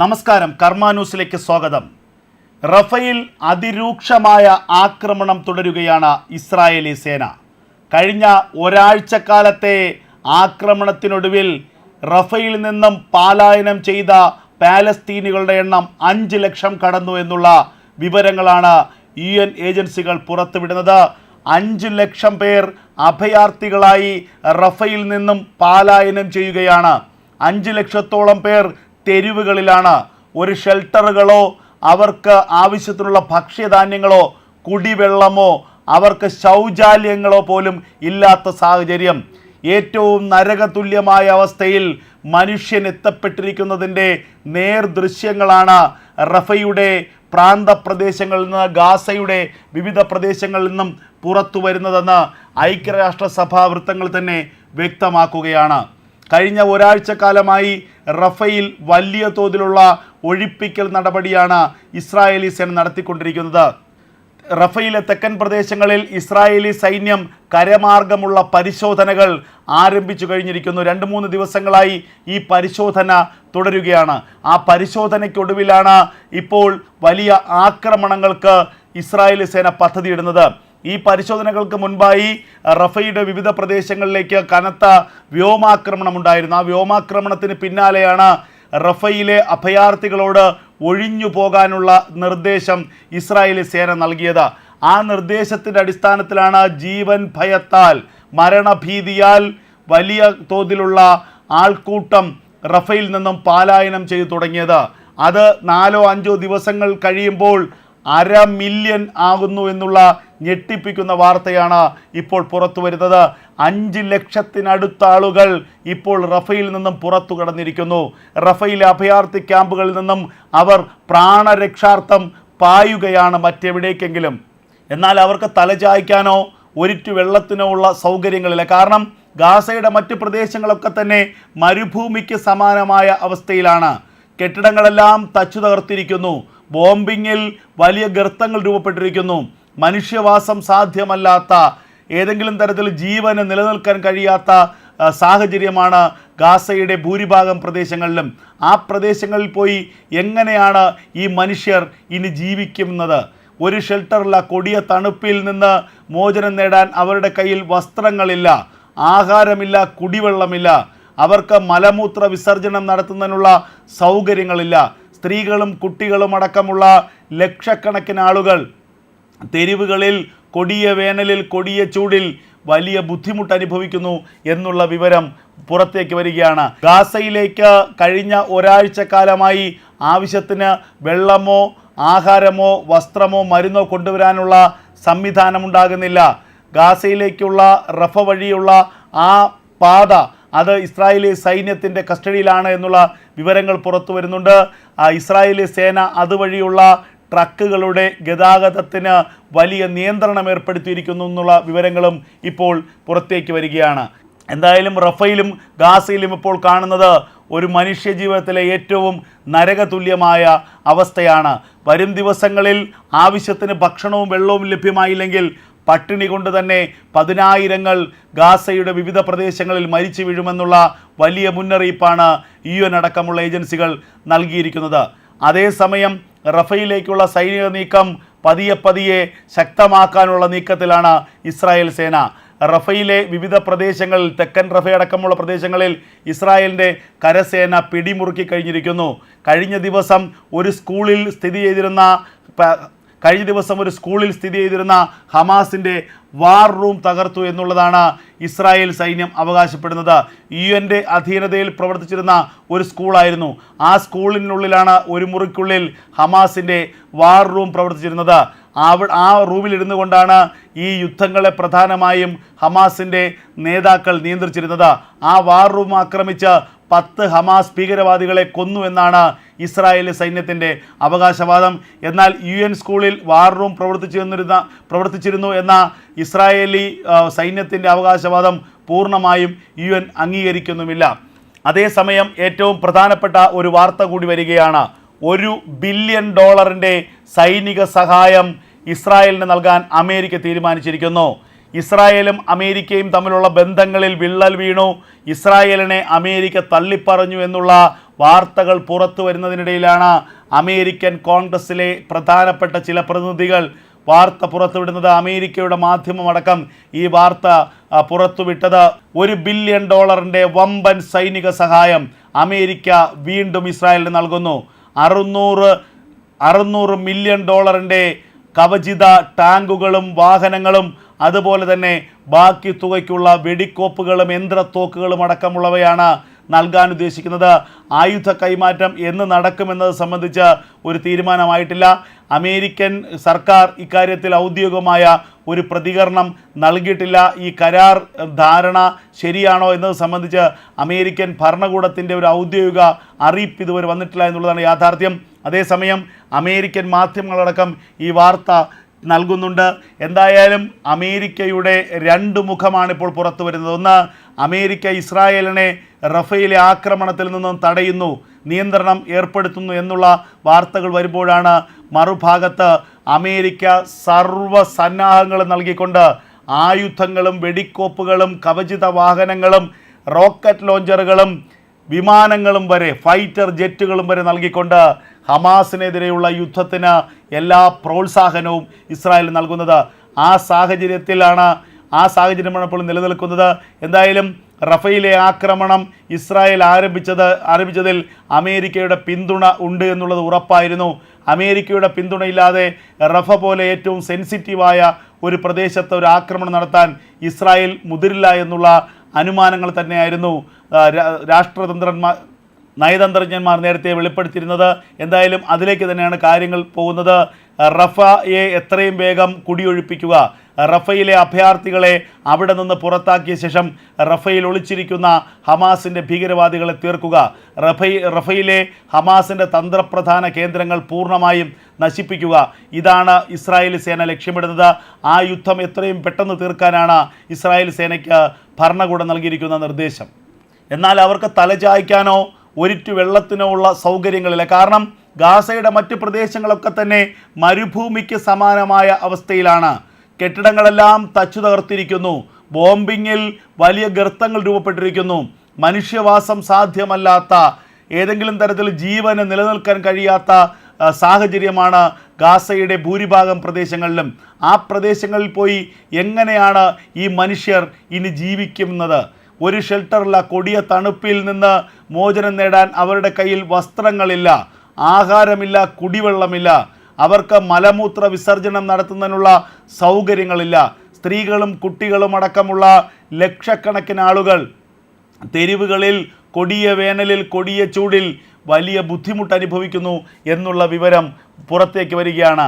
നമസ്കാരം. കർമ്മ ന്യൂസിലേക്ക് സ്വാഗതം. റഫയിൽ അതിരൂക്ഷമായ ആക്രമണം തുടരുകയാണ് ഇസ്രായേലി സേന. കഴിഞ്ഞ ഒരാഴ്ചക്കാലത്തെ ആക്രമണത്തിനൊടുവിൽ റഫയിൽ നിന്നും പാലായനം ചെയ്ത പാലസ്തീനികളുടെ എണ്ണം അഞ്ച് ലക്ഷം കടന്നു എന്നുള്ള വിവരങ്ങളാണ് യു എൻ ഏജൻസികൾ പുറത്തുവിടുന്നത്. അഞ്ച് ലക്ഷം പേർ അഭയാർത്ഥികളായി റഫയിൽ നിന്നും പാലായനം ചെയ്യുകയാണ്. അഞ്ച് ലക്ഷത്തോളം പേർ തെരുവുകളിലാണ്. ഒരു ഷെൽട്ടറുകളോ അവർക്ക് ആവശ്യത്തിനുള്ള ഭക്ഷ്യധാന്യങ്ങളോ കുടിവെള്ളമോ അവർക്ക് ശൗചാലയങ്ങളോ പോലും ഇല്ലാത്ത സാഹചര്യം. ഏറ്റവും നരകതുല്യമായ അവസ്ഥയിൽ മനുഷ്യൻ എത്തപ്പെട്ടിരിക്കുന്നതിന്റെ നേർദൃശ്യങ്ങളാണ് റഫയുടെ പ്രാന്തപ്രദേശങ്ങളിൽ നിന്ന് ഗാസയുടെ വിവിധ പ്രദേശങ്ങളിൽ നിന്നും പുറത്തു വരുന്നതെന്ന് ഐക്യരാഷ്ട്രസഭാ വൃത്തങ്ങൾ തന്നെ വ്യക്തമാക്കുകയാണ്. കഴിഞ്ഞ ഒരാഴ്ചക്കാലമായി റഫയിൽ വലിയ തോതിലുള്ള ഒഴിപ്പിക്കൽ നടപടിയാണ് ഇസ്രായേലി സേന നടത്തിക്കൊണ്ടിരിക്കുന്നത്. റഫയിലെ തെക്കൻ പ്രദേശങ്ങളിൽ ഇസ്രായേലി സൈന്യം കരമാർഗമുള്ള പരിശോധനകൾ ആരംഭിച്ചു കഴിഞ്ഞിരിക്കുന്നു. രണ്ട് മൂന്ന് ദിവസങ്ങളായി ഈ പരിശോധന തുടരുകയാണ്. ആ പരിശോധനയ്ക്കൊടുവിലാണ് ഇപ്പോൾ വലിയ ആക്രമണങ്ങൾക്ക് ഇസ്രായേലി സേന പദ്ധതിയിടുന്നത്. ഈ പരിശോധനകൾക്ക് മുൻപായി റഫയുടെ വിവിധ പ്രദേശങ്ങളിലേക്ക് കനത്ത വ്യോമാക്രമണം ഉണ്ടായിരുന്നു. ആ വ്യോമാക്രമണത്തിന് പിന്നാലെയാണ് റഫയിലെ അഭയാർത്ഥികളോട് ഒഴിഞ്ഞു പോകാനുള്ള നിർദ്ദേശം ഇസ്രായേലി സേന നൽകിയത്. ആ നിർദ്ദേശത്തിന്റെ അടിസ്ഥാനത്തിലാണ് ജീവൻ ഭയത്താൽ മരണഭീതിയാൽ വലിയ തോതിലുള്ള ആൾക്കൂട്ടം റഫയിൽ നിന്നും പാലായനം ചെയ്തു തുടങ്ങിയത്. അത് നാലോ അഞ്ചോ ദിവസങ്ങൾ കഴിയുമ്പോൾ അര മില്യൺ ആകുന്നു എന്നുള്ള ഞെട്ടിപ്പിക്കുന്ന വാർത്തയാണ് ഇപ്പോൾ പുറത്തു വരുന്നത്. അഞ്ച് ലക്ഷത്തിനടുത്ത ആളുകൾ ഇപ്പോൾ റഫയിൽ നിന്നും പുറത്തു കടന്നിരിക്കുന്നു. റഫയിലെ അഭയാർത്ഥി ക്യാമ്പുകളിൽ നിന്നും അവർ പ്രാണരക്ഷാർത്ഥം പായുകയാണ് മറ്റെവിടേക്കെങ്കിലും. എന്നാൽ അവർക്ക് തലചായ്ക്കാനോ ഒരിറ്റു വെള്ളത്തിനോ ഉള്ള സൗകര്യങ്ങളില്ല. കാരണം ഗാസയുടെ മറ്റ് പ്രദേശങ്ങളൊക്കെ തന്നെ മരുഭൂമിക്ക് സമാനമായ അവസ്ഥയിലാണ്. കെട്ടിടങ്ങളെല്ലാം തച്ചു തകർത്തിരിക്കുന്നു. ബോംബിങ്ങിൽ വലിയ ഗർത്തങ്ങൾ രൂപപ്പെട്ടിരിക്കുന്നു. മനുഷ്യവാസം സാധ്യമല്ലാത്ത ഏതെങ്കിലും തരത്തിൽ ജീവന് നിലനിൽക്കാൻ കഴിയാത്ത സാഹചര്യമാണ് ഗാസയുടെ ഭൂരിഭാഗം പ്രദേശങ്ങളിലും. ആ പ്രദേശങ്ങളിൽ പോയി എങ്ങനെയാണ് ഈ മനുഷ്യർ ഇനി ജീവിക്കുന്നത്? ഒരു ഷെൽട്ടറില്ല കൊടിയ തണുപ്പിൽ നിന്ന് മോചനം നേടാൻ അവരുടെ കയ്യിൽ വസ്ത്രങ്ങളില്ല ആഹാരമില്ല കുടിവെള്ളമില്ല. അവർക്ക് മലമൂത്ര വിസർജനം നടത്തുന്നതിനുള്ള സൗകര്യങ്ങളില്ല. സ്ത്രീകളും കുട്ടികളും അടക്കമുള്ള ലക്ഷക്കണക്കിന് ആളുകൾ തെരുവുകളിൽ കൊടിയ വേനലിൽ കൊടിയ ചൂടിൽ വലിയ ബുദ്ധിമുട്ട് അനുഭവിക്കുന്നു എന്നുള്ള വിവരം പുറത്തേക്ക് വരികയാണ്. ഗാസയിലേക്ക് കഴിഞ്ഞ ഒരാഴ്ച കാലമായി ആവശ്യത്തിന് വെള്ളമോ ആഹാരമോ വസ്ത്രമോ മരുന്നോ കൊണ്ടുവരാനുള്ള സംവിധാനമുണ്ടാകുന്നില്ല. ഗാസയിലേക്കുള്ള റഫ വഴിയുള്ള ആ പാത അത് ഇസ്രായേലി സൈന്യത്തിന്റെ കസ്റ്റഡിയിലാണ് എന്നുള്ള വിവരങ്ങൾ പുറത്തു വരുന്നുണ്ട്. ഇസ്രായേലി സേന അതുവഴിയുള്ള ട്രക്കുകളുടെ ഗതാഗതത്തിന് വലിയ നിയന്ത്രണം ഏർപ്പെടുത്തിയിരിക്കുന്നു എന്നുള്ള വിവരങ്ങളും ഇപ്പോൾ പുറത്തേക്ക് വരികയാണ്. എന്തായാലും റഫയിലും ഗാസയിലും ഇപ്പോൾ കാണുന്നത് ഒരു മനുഷ്യജീവിതത്തിലെ ഏറ്റവും നരകതുല്യമായ അവസ്ഥയാണ്. വരും ദിവസങ്ങളിൽ ആവശ്യത്തിന് ഭക്ഷണവും വെള്ളവും ലഭ്യമായില്ലെങ്കിൽ പട്ടിണി കൊണ്ട് തന്നെ പതിനായിരങ്ങൾ ഗാസയുടെ വിവിധ പ്രദേശങ്ങളിൽ മരിച്ചു വീഴുമെന്നുള്ള വലിയ മുന്നറിയിപ്പാണ് യു എൻ അടക്കമുള്ള ഏജൻസികൾ നൽകിയിരിക്കുന്നത്. അതേസമയം റഫയിലേക്കുള്ള സൈനിക നീക്കം പതിയെ പതിയെ ശക്തമാക്കാനുള്ള നീക്കത്തിലാണ് ഇസ്രായേൽ സേന. റഫയിലെ വിവിധ പ്രദേശങ്ങളിൽ തെക്കൻ റഫ അടക്കമുള്ള പ്രദേശങ്ങളിൽ ഇസ്രായേലിന്റെ കരസേന പിടിമുറുക്കി കഴിഞ്ഞിരിക്കുന്നു. കഴിഞ്ഞ ദിവസം ഒരു സ്കൂളിൽ സ്ഥിതി ചെയ്തിരുന്ന കഴിഞ്ഞ ദിവസം ഒരു സ്കൂളിൽ സ്ഥിതി ചെയ്തിരുന്ന ഹമാസിന്റെ വാർ റൂം തകർത്തു എന്നുള്ളതാണ് ഇസ്രായേൽ സൈന്യം അവകാശപ്പെടുന്നത്. യു എന്റെ അധീനതയിൽ പ്രവർത്തിച്ചിരുന്ന ഒരു സ്കൂളായിരുന്നു. ആ സ്കൂളിനുള്ളിലാണ് ഒരു മുറിക്കുള്ളിൽ ഹമാസിന്റെ വാർ റൂം പ്രവർത്തിച്ചിരുന്നത്. അവ ആ റൂമിലിരുന്നു കൊണ്ടാണ് ഈ യുദ്ധങ്ങളെ പ്രധാനമായും ഹമാസിന്റെ നേതാക്കൾ നിയന്ത്രിച്ചിരുന്നത്. ആ വാർ റൂം ആക്രമിച്ച് പത്ത് ഹമാസ് ഭീകരവാദികളെ കൊന്നു എന്നാണ് ഇസ്രായേലി സൈന്യത്തിന്റെ അവകാശവാദം. എന്നാൽ യു എൻ സ്കൂളിൽ വാർ റൂം പ്രവർത്തിച്ചിരുന്നിരുന്ന പ്രവർത്തിച്ചിരുന്നു എന്ന ഇസ്രായേലി സൈന്യത്തിന്റെ അവകാശവാദം പൂർണമായും യു എൻ അംഗീകരിക്കുന്നുമില്ല. അതേസമയം ഏറ്റവും പ്രധാനപ്പെട്ട ഒരു വാർത്ത കൂടി വരികയാണ്. ഒരു ബില്യൺ ഡോളറിന്റെ സൈനിക സഹായം ഇസ്രായേലിന് നൽകാൻ അമേരിക്ക തീരുമാനിച്ചിരിക്കുന്നു. ഇസ്രായേലും അമേരിക്കയും തമ്മിലുള്ള ബന്ധങ്ങളിൽ വിള്ളൽ വീണു. ഇസ്രായേലിനെ അമേരിക്ക തള്ളിപ്പറഞ്ഞു എന്നുള്ള വാർത്തകൾ പുറത്തു വരുന്നതിനിടയിലാണ് അമേരിക്കൻ കോൺഗ്രസിലെ പ്രധാനപ്പെട്ട ചില പ്രതിനിധികൾ വാർത്ത പുറത്തുവിടുന്നത്. അമേരിക്കയുടെ മാധ്യമമടക്കം ഈ വാർത്ത പുറത്തുവിട്ടത്. ഒരു ബില്യൺ ഡോളറിന്റെ വമ്പൻ സൈനിക സഹായം അമേരിക്ക വീണ്ടും ഇസ്രായേലിന് നൽകുന്നു. അറുന്നൂറ് അറുന്നൂറ് മില്യൺ ഡോളറിന്റെ കവചിത ടാങ്കുകളും വാഹനങ്ങളും അതുപോലെ തന്നെ ബാക്കി തുകയ്ക്കുള്ള വെടിക്കോപ്പുകളും യന്ത്രത്തോക്കുകളും അടക്കമുള്ളവയാണ് നൽകാൻ ഉദ്ദേശിക്കുന്നത്. ആയുധ കൈമാറ്റം എന്ന് നടക്കുമെന്നത് സംബന്ധിച്ച് ഒരു തീരുമാനമായിട്ടില്ല. അമേരിക്കൻ സർക്കാർ ഇക്കാര്യത്തിൽ ഔദ്യോഗികമായ ഒരു പ്രതികരണം നൽകിയിട്ടില്ല. ഈ കരാർ ധാരണ ശരിയാണോ എന്നത് സംബന്ധിച്ച് അമേരിക്കൻ ഭരണകൂടത്തിന്റെ ഒരു ഔദ്യോഗിക അറിയിപ്പ് ഇതുവരെ വന്നിട്ടില്ല എന്നുള്ളതാണ് യാഥാർത്ഥ്യം. അതേസമയം അമേരിക്കൻ മാധ്യമങ്ങളടക്കം ഈ വാർത്ത നൽകുന്നുണ്ട്. എന്തായാലും അമേരിക്കയുടെ രണ്ട് മുഖമാണ് ഇപ്പോൾ പുറത്തു വരുന്നത്. ഒന്ന് അമേരിക്ക ഇസ്രായേലിനെ റഫയിലെ ആക്രമണത്തിൽ നിന്നും തടയുന്നു നിയന്ത്രണം ഏർപ്പെടുത്തുന്നു എന്നുള്ള വാർത്തകൾ വരുമ്പോഴാണ് മറുഭാഗത്ത് അമേരിക്ക സർവ സന്നാഹങ്ങളും നൽകിക്കൊണ്ട് ആയുധങ്ങളും വെടിക്കോപ്പുകളും കവചിത വാഹനങ്ങളും റോക്കറ്റ് ലോഞ്ചറുകളും വിമാനങ്ങളും വരെ ഫൈറ്റർ ജെറ്റുകളും വരെ നൽകിക്കൊണ്ട് ഹമാസിനെതിരെയുള്ള യുദ്ധത്തിന് എല്ലാ പ്രോത്സാഹനവും ഇസ്രായേൽ നൽകുന്നത് ആ സാഹചര്യത്തിലാണ് ആ സാഹചര്യമാണ് ഇപ്പോൾ നിലനിൽക്കുന്നത്. എന്തായാലും റഫയിലെ ആക്രമണം ഇസ്രായേൽ ആരംഭിച്ചത് ആരംഭിച്ചതിൽ അമേരിക്കയുടെ പിന്തുണ ഉണ്ട് എന്നുള്ളത് ഉറപ്പായിരുന്നു. അമേരിക്കയുടെ പിന്തുണയില്ലാതെ റഫ പോലെ ഏറ്റവും സെൻസിറ്റീവായ ഒരു പ്രദേശത്ത് ഒരു ആക്രമണം നടത്താൻ ഇസ്രായേൽ മുതിരില്ല എന്നുള്ള അനുമാനങ്ങൾ തന്നെയായിരുന്നു രാഷ്ട്രതന്ത്രന്മാർ നയതന്ത്രജ്ഞന്മാർ നേരത്തെ വെളിപ്പെടുത്തിയിരുന്നത്. എന്തായാലും അതിലേക്ക് തന്നെയാണ് കാര്യങ്ങൾ പോകുന്നത്. റഫയെ എത്രയും വേഗം കുടിയൊഴിപ്പിക്കുക. റഫയിലെ അഭയാർത്ഥികളെ അവിടെ നിന്ന് പുറത്താക്കിയ ശേഷം റഫയിൽ ഒളിച്ചിരിക്കുന്ന ഹമാസിന്റെ ഭീകരവാദികളെ തീർക്കുക. റഫൈ റഫയിലെ ഹമാസിന്റെ തന്ത്രപ്രധാന കേന്ദ്രങ്ങൾ പൂർണമായും നശിപ്പിക്കുക. ഇതാണ് ഇസ്രായേൽ സേന ലക്ഷ്യമിടുന്നത്. ആ യുദ്ധം എത്രയും പെട്ടെന്ന് തീർക്കാനാണ് ഇസ്രായേൽ സേനയ്ക്ക് ഭരണകൂടം നൽകിയിരിക്കുന്ന നിർദ്ദേശം. എന്നാൽ അവർക്ക് തലചായ്ക്കാനോ ഒരിറ്റു വെള്ളത്തിനോ ഉള്ള സൗകര്യങ്ങളില്ല. കാരണം ഗാസയുടെ മറ്റ് പ്രദേശങ്ങളൊക്കെ തന്നെ മരുഭൂമിക്ക് സമാനമായ അവസ്ഥയിലാണ്. കെട്ടിടങ്ങളെല്ലാം തച്ചു തകർത്തിരിക്കുന്നു. ബോംബിങ്ങിൽ വലിയ ഗർത്തങ്ങൾ രൂപപ്പെട്ടിരിക്കുന്നു. മനുഷ്യവാസം സാധ്യമല്ലാത്ത ഏതെങ്കിലും തരത്തിൽ ജീവന് നിലനിൽക്കാൻ കഴിയാത്ത സാഹചര്യമാണ് ഗാസയുടെ ഭൂരിഭാഗം പ്രദേശങ്ങളിലും. ആ പ്രദേശങ്ങളിൽ പോയി എങ്ങനെയാണ് ഈ മനുഷ്യർ ഇനി ജീവിക്കുന്നത്? ഒരു ഷെൽട്ടറില്ല കൊടിയ തണുപ്പിൽ നിന്ന് മോചനം നേടാൻ അവരുടെ കയ്യിൽ വസ്ത്രങ്ങളില്ല ആഹാരമില്ല കുടിവെള്ളമില്ല. അവർക്ക് മലമൂത്ര വിസർജനം നടത്തുന്നതിനുള്ള സൗകര്യങ്ങളില്ല. സ്ത്രീകളും കുട്ടികളും അടക്കമുള്ള ലക്ഷക്കണക്കിന് ആളുകൾ തെരുവുകളിൽ കൊടിയ വേനലിൽ കൊടിയ ചൂടിൽ വലിയ ബുദ്ധിമുട്ട് അനുഭവിക്കുന്നു എന്നുള്ള വിവരം പുറത്തേക്ക് വരികയാണ്.